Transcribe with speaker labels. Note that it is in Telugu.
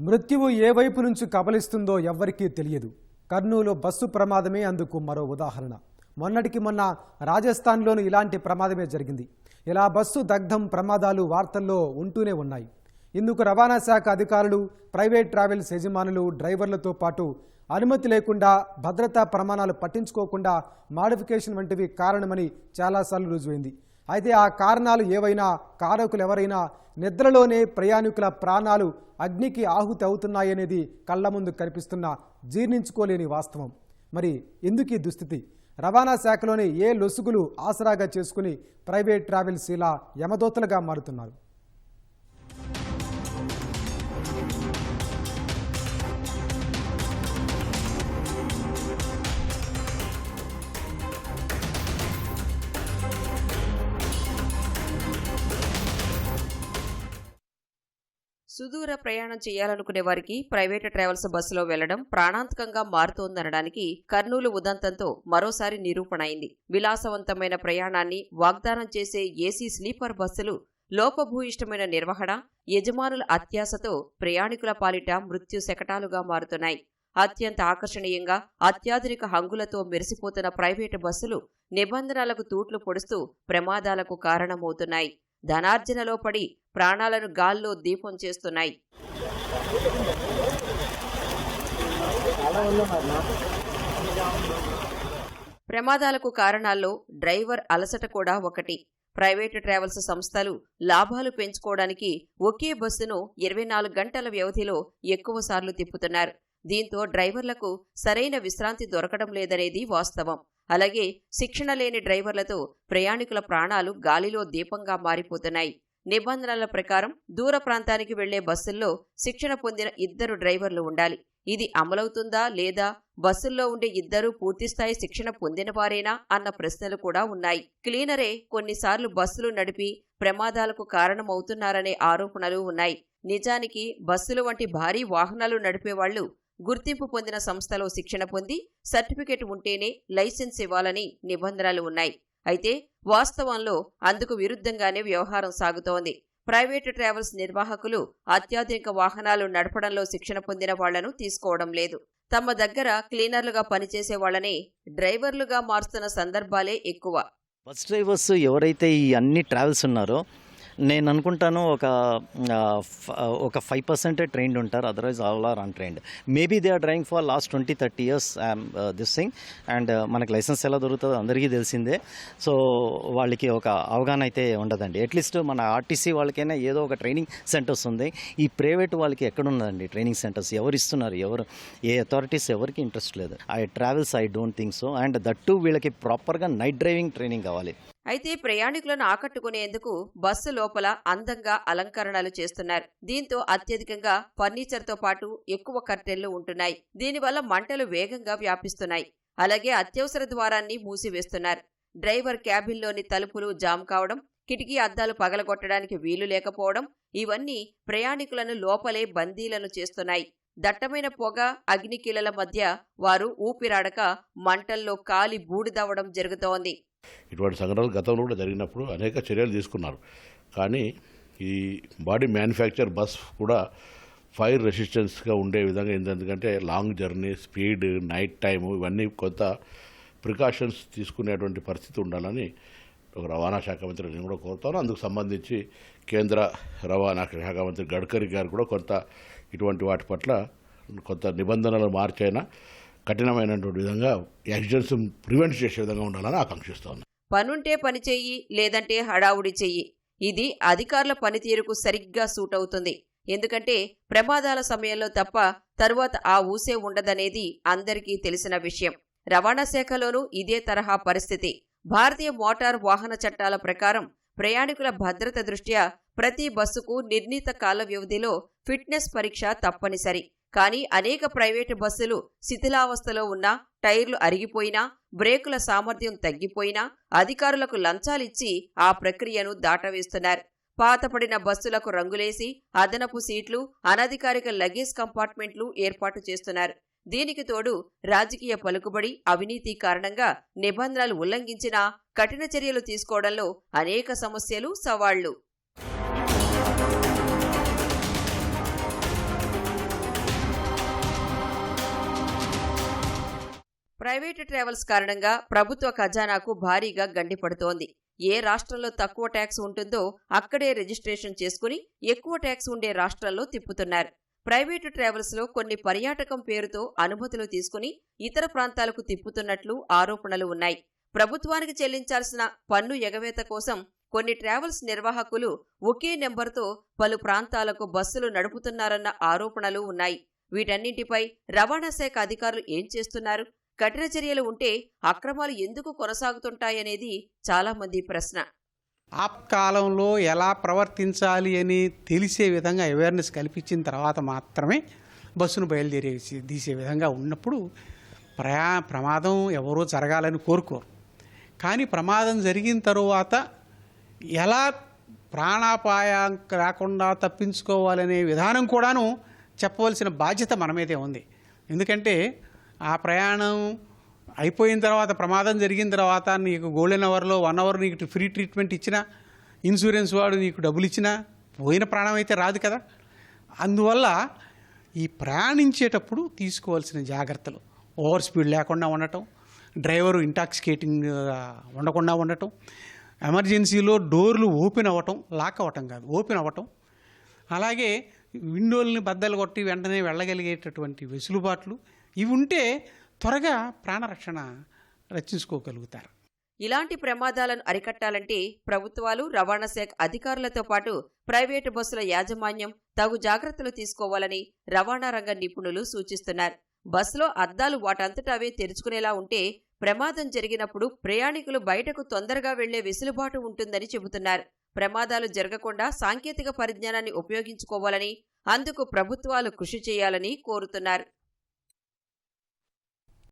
Speaker 1: మృత్యువు ఏ వైపు నుంచి కబలిస్తుందో ఎవ్వరికీ తెలియదు. కర్నూలు బస్సు ప్రమాదమే అందుకు మరో ఉదాహరణ. మొన్నటికి మొన్న రాజస్థాన్లోనూ ఇలాంటి ప్రమాదమే జరిగింది. ఇలా బస్సు దగ్ధం ప్రమాదాలు వార్తల్లో ఉంటూనే ఉన్నాయి. ఇందుకు రవాణా శాఖ అధికారులు ప్రైవేట్ ట్రావెల్స్ యజమానులు డ్రైవర్లతో పాటు అనుమతి లేకుండా భద్రతా ప్రమాణాలు పట్టించుకోకుండా మాడిఫికేషన్ వంటివి కారణమని చాలాసార్లు రుజువైంది. అయితే ఆ కారణాలు ఏవైనా కారకులు ఎవరైనా నిద్రలోనే ప్రయాణికుల ప్రాణాలు అగ్నికి ఆహుతి అవుతున్నాయనేది కళ్ళ ముందు కనిపిస్తున్న జీర్ణించుకోలేని వాస్తవం. మరి ఎందుకు ఈ దుస్థితి? రవాణా శాఖలోని ఏ లొసుగులు ఆసరాగా చేసుకుని ప్రైవేట్ ట్రావెల్స్ ఇలా యమదోతలుగా మారుతున్నారు?
Speaker 2: సుదూర ప్రయాణం చేయాలనుకునే వారికి ప్రైవేటు ట్రావెల్స్ బస్సులో వెళ్ళడం ప్రాణాంతకంగా మారుతోందనడానికి కర్నూలు ఉదంతంతో మరోసారి నిరూపణ అయింది. విలాసవంతమైన ప్రయాణాన్ని వాగ్దానం చేసే ఏసీ స్లీపర్ బస్సులు లోపభూయిష్టమైన నిర్వహణ యజమానుల అత్యాశతో ప్రయాణికుల పాలిట మృత్యు శకటాలుగా మారుతున్నాయి. అత్యంత ఆకర్షణీయంగా అత్యాధునిక హంగులతో మెరిసిపోతున్న ప్రైవేటు బస్సులు నిబంధనలకు తూట్లు పొడుస్తూ ప్రమాదాలకు కారణమవుతున్నాయి. ధనార్జనలో పడి ప్రాణాలను గాల్లో దీపం చేస్తున్నాయి. ప్రమాదాలకు కారణాల్లో డ్రైవర్ అలసట కూడా ఒకటి. ప్రైవేటు ట్రావెల్స్ సంస్థలు లాభాలు పెంచుకోవడానికి ఒకే బస్సును ఇరవై నాలుగు గంటల వ్యవధిలో ఎక్కువసార్లు తిప్పుతున్నారు. దీంతో డ్రైవర్లకు సరైన విశ్రాంతి దొరకడం లేదనేది వాస్తవం. అలాగే శిక్షణ లేని డ్రైవర్లతో ప్రయాణికుల ప్రాణాలు గాలిలో దీపంగా మారిపోతున్నాయి. నిబంధనల ప్రకారం దూర ప్రాంతానికి వెళ్ళే బస్సుల్లో శిక్షణ పొందిన ఇద్దరు డ్రైవర్లు ఉండాలి. ఇది అమలవుతుందా లేదా? బస్సుల్లో ఉండే ఇద్దరూ పూర్తిస్థాయి శిక్షణ పొందినవారేనా అన్న ప్రశ్నలు కూడా ఉన్నాయి. క్లీనరే కొన్నిసార్లు బస్సులు నడిపి ప్రమాదాలకు కారణమవుతున్నారనే ఆరోపణలు ఉన్నాయి. నిజానికి బస్సులు వంటి భారీ వాహనాలు నడిపేవాళ్ళు గుర్తింపు పొందిన సంస్థలో శిక్షణ పొంది సర్టిఫికేట్ ఉంటేనే లైసెన్స్ ఇవ్వాలని నిబంధనలు ఉన్నాయి. అయితే వాస్తవంలో అందుకు విరుద్ధంగానే వ్యవహారం సాగుతోంది. ప్రైవేటు ట్రావెల్స్ నిర్వాహకులు అత్యాధునిక వాహనాలు నడపడంలో శిక్షణ పొందిన వాళ్ళను తీసుకోవడం లేదు. తమ దగ్గర క్లీనర్లుగా పనిచేసే వాళ్ళని డ్రైవర్లుగా మారుస్తున్న సందర్భాలే ఎక్కువ.
Speaker 3: బస్ డ్రైవర్స్ ఎవరైతే ఈ అన్ని ట్రావెల్స్ ఉన్నారో నేను అనుకుంటాను ఒక ఫ- ఒక ఫైవ్ పర్సెంటే ట్రైన్డ్ ఉంటారు. Otherwise all are untrained maybe they are driving for last twenty thirty years this thing and మనకు లైసెన్స్ ఎలా దొరుకుతుందో అందరికీ తెలిసిందే. సో వాళ్ళకి ఒక అవగాహన అయితే ఉండదండి. అట్లీస్ట్ మన ఆర్టీసీ వాళ్ళకైనా ఏదో ఒక ట్రైనింగ్ సెంటర్స్ ఉంది. ఈ ప్రైవేట్ వాళ్ళకి ఎక్కడ ఉన్నదండి ట్రైనింగ్ సెంటర్స్ ఎవరు ఇస్తున్నారు? ఎవరు ఏ అథారిటీస్ ఎవరికి ఇంట్రెస్ట్ లేదు? I travels I don't think so and that వీళ్ళకి ప్రాపర్గా నైట్ డ్రైవింగ్ ట్రైనింగ్ కావాలి.
Speaker 2: అయితే ప్రయాణికులను ఆకట్టుకునేందుకు బస్సు లోపల అందంగా అలంకరణలు చేస్తున్నారు. దీంతో అత్యధికంగా ఫర్నిచర్తో పాటు ఎక్కువ కర్టెన్లు ఉంటున్నాయి. దీనివల్ల మంటలు వేగంగా వ్యాపిస్తున్నాయి. అలాగే అత్యవసర ద్వారాన్ని మూసివేస్తున్నారు. డ్రైవర్ క్యాబిన్లోని తలుపులు జామ్ కావడం కిటికీ అద్దాలు పగలగొట్టడానికి వీలు లేకపోవడం ఇవన్నీ ప్రయాణికులను లోపలే బందీలను చేస్తున్నాయి. దట్టమైన పొగ అగ్నికీలల మధ్య వారు ఊపిరాడక మంటల్లో కాలి బూడిదవ్వడం జరుగుతోంది.
Speaker 4: ఇటువంటి సంఘటనలు గతంలో కూడా జరిగినప్పుడు అనేక చర్యలు తీసుకున్నారు. కానీ ఈ బాడీ మ్యానుఫ్యాక్చర్ బస్ కూడా ఫైర్ రెసిస్టెన్స్గా ఉండే విధంగా ఏంది ఎందుకంటే long journey speed night time ఇవన్నీ కొంత ప్రికాషన్స్ తీసుకునేటువంటి పరిస్థితి ఉండాలని ఒక రవాణా శాఖ మంత్రి నేను కూడా కోరుతాను. అందుకు సంబంధించి కేంద్ర రవాణా శాఖ మంత్రి గడ్కరీ గారు కూడా కొంత ఇటువంటి వాటి పట్ల కొంత నిబంధనలు మార్చైనా కఠినమైనటువంటి విధంగా యాక్సిడెంట్స్ ప్రివెంట్ చేసే విధంగా ఉండాలని ఆకాంక్షిస్తాను
Speaker 2: పనుంటే పని చెయ్యి లేదంటే హడావుడి చెయ్యి. ఇది అధికారుల పనితీరుకు సరిగ్గా సూట్ అవుతుంది. ఎందుకంటే ప్రమాదాల సమయంలో తప్ప తరువాత ఆ ఊసే ఉండదనేది అందరికీ తెలిసిన విషయం. రవాణా శాఖలోనూ ఇదే తరహా పరిస్థితి. భారతీయ మోటార్ వాహన చట్టాల ప్రకారం ప్రయాణికుల భద్రత దృష్ట్యా ప్రతి బస్సుకు నిర్ణీత కాల వ్యవధిలో ఫిట్నెస్ పరీక్ష తప్పనిసరి. కానీ అనేక ప్రైవేటు బస్సులు శిథిలావస్థలో ఉన్నా టైర్లు అరిగిపోయినా బ్రేకుల సామర్థ్యం తగ్గిపోయినా అధికారులకు లంచాలిచ్చి ఆ ప్రక్రియను దాటవేస్తున్నారు. పాతపడిన బస్సులకు రంగులేసి అదనపు సీట్లు అనధికారిక లగేజ్ కంపార్ట్మెంట్లు ఏర్పాటు చేస్తున్నారు. దీనికి తోడు రాజకీయ పలుకుబడి అవినీతి కారణంగా నిబంధనలు ఉల్లంఘించినా కఠిన చర్యలు తీసుకోవడంలో అనేక సమస్యలు సవాళ్ళు. ప్రైవేటు ట్రావెల్స్ కారణంగా ప్రభుత్వ ఖజానాకు భారీగా గండిపడుతోంది ఏ రాష్ట్రంలో తక్కువ ట్యాక్స్ ఉంటుందో అక్కడే రిజిస్ట్రేషన్ చేసుకుని ఎక్కువ ట్యాక్స్ ఉండే రాష్ట్రాల్లో తిప్పుతున్నారు. ప్రైవేటు ట్రావెల్స్లో కొన్ని పర్యాటకం పేరుతో అనుమతులు తీసుకుని ఇతర ప్రాంతాలకు తిప్పుతున్నట్లు ఆరోపణలు ఉన్నాయి. ప్రభుత్వానికి చెల్లించాల్సిన పన్ను ఎగవేత కోసం కొన్ని ట్రావెల్స్ నిర్వాహకులు ఒకే నెంబర్తో పలు ప్రాంతాలకు బస్సులు నడుపుతున్నారన్న ఆరోపణలు ఉన్నాయి. వీటన్నింటిపై రవాణా శాఖ అధికారులు ఏం చేస్తున్నారు? కఠిన చర్యలు ఉంటే అక్రమాలు ఎందుకు కొనసాగుతుంటాయనేది చాలామంది ప్రశ్న.
Speaker 5: ఆపకాలంలో ఎలా ప్రవర్తించాలి అని తెలిసే విధంగా అవేర్నెస్ కల్పించిన తర్వాత మాత్రమే బస్సును బయలుదేరే తీసే విధంగా ఉన్నప్పుడు ప్రయా ప్రమాదం ఎవరో జరగాలని కోరుకోరు. కానీ ప్రమాదం జరిగిన తరువాత ఎలా ప్రాణాపాయం రాకుండా తప్పించుకోవాలనే విధానం కూడాను చెప్పవలసిన బాధ్యత మన మీదే ఉంది. ఎందుకంటే ఆ ప్రయాణం అయిపోయిన తర్వాత ప్రమాదం జరిగిన తర్వాత నీకు గోల్డెన్ అవర్లో వన్ అవర్ నీకు ఫ్రీ ట్రీట్మెంట్ ఇచ్చినా ఇన్సూరెన్స్ వాడు నీకు డబ్బులు ఇచ్చినా పోయిన ప్రాణం అయితే రాదు కదా. అందువల్ల ఈ ప్రయాణించేటప్పుడు తీసుకోవాల్సిన జాగ్రత్తలు. ఓవర్ స్పీడ్ లేకుండా ఉండటం డ్రైవరు ఇంటాక్సికేటింగ్ ఉండకుండా ఉండటం ఎమర్జెన్సీలో డోర్లు ఓపెన్ అవ్వటం లాక్ అవ్వటం కాదు ఓపెన్ అవ్వటం. అలాగే విండోల్ని బద్దలు కొట్టి వెంటనే వెళ్ళగలిగేటటువంటి వెసులుబాట్లు ఇవి ఉంటే త్వరగా ప్రాణరక్షణ రక్షించుకోగలుగుతారు.
Speaker 2: ఇలాంటి ప్రమాదాలను అరికట్టాలంటే ప్రభుత్వాలు రవాణా శాఖ అధికారులతో పాటు ప్రైవేటు బస్సుల యాజమాన్యం తగు జాగ్రత్తలు తీసుకోవాలని రవాణా రంగ నిపుణులు సూచిస్తున్నారు. బస్సులో అద్దాలు వాటంతటా అవే తెరుచుకునేలా ఉంటే ప్రమాదం జరిగినప్పుడు ప్రయాణికులు బయటకు తొందరగా వెళ్ళే వెసులుబాటు ఉంటుందని చెబుతున్నారు. ప్రమాదాలు జరగకుండా సాంకేతిక పరిజ్ఞానాన్ని ఉపయోగించుకోవాలని అందుకు ప్రభుత్వాలు కృషి చేయాలని కోరుతున్నారు.